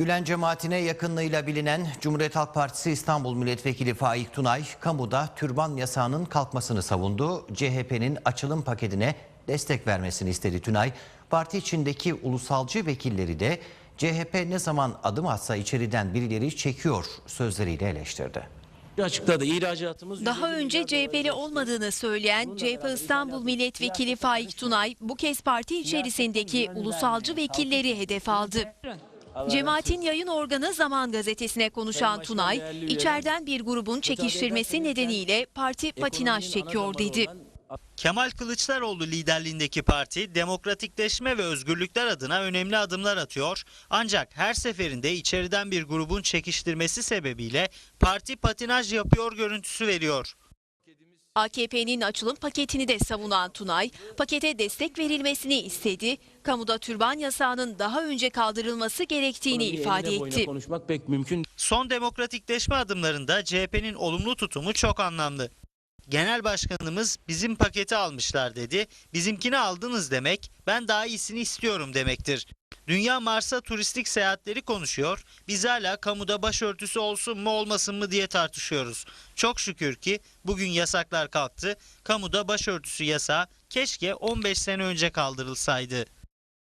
Gülen cemaatine yakınlığıyla bilinen Cumhuriyet Halk Partisi İstanbul Milletvekili Faik Tunay, kamuda türban yasağının kalkmasını savundu. CHP'nin açılım paketine destek vermesini istedi Tunay. Parti içindeki ulusalcı vekilleri de CHP ne zaman adım atsa içeriden birileri çekiyor sözleriyle eleştirdi. açıkladı. İhracatımız Daha önce CHP'li olmadığını söyleyen CHP İstanbul Milletvekili Faik Tunay bu kez parti içerisindeki ulusalcı vekilleri hedef aldı. Cemaatin yayın organı Zaman Gazetesi'ne konuşan Tunay, içeriden bir grubun çekiştirmesi nedeniyle parti patinaj çekiyor dedi. Kemal Kılıçdaroğlu liderliğindeki parti demokratikleşme ve özgürlükler adına önemli adımlar atıyor. Ancak her seferinde içeriden bir grubun çekiştirmesi sebebiyle parti patinaj yapıyor görüntüsü veriyor. AKP'nin açılım paketini de savunan Tunay, pakete destek verilmesini istedi. Kamuda türban yasağının daha önce kaldırılması gerektiğini ifade etti. Konuşmak pek mümkün Son demokratikleşme adımlarında CHP'nin olumlu tutumu çok anlamlı. Genel başkanımız bizim paketi almışlar dedi. Bizimkini aldınız demek ben daha iyisini istiyorum demektir. Dünya Mars'a turistik seyahatleri konuşuyor. Biz hala kamuda başörtüsü olsun mu olmasın mı diye tartışıyoruz. Çok şükür ki bugün yasaklar kalktı. Kamuda başörtüsü yasağı keşke 15 sene önce kaldırılsaydı.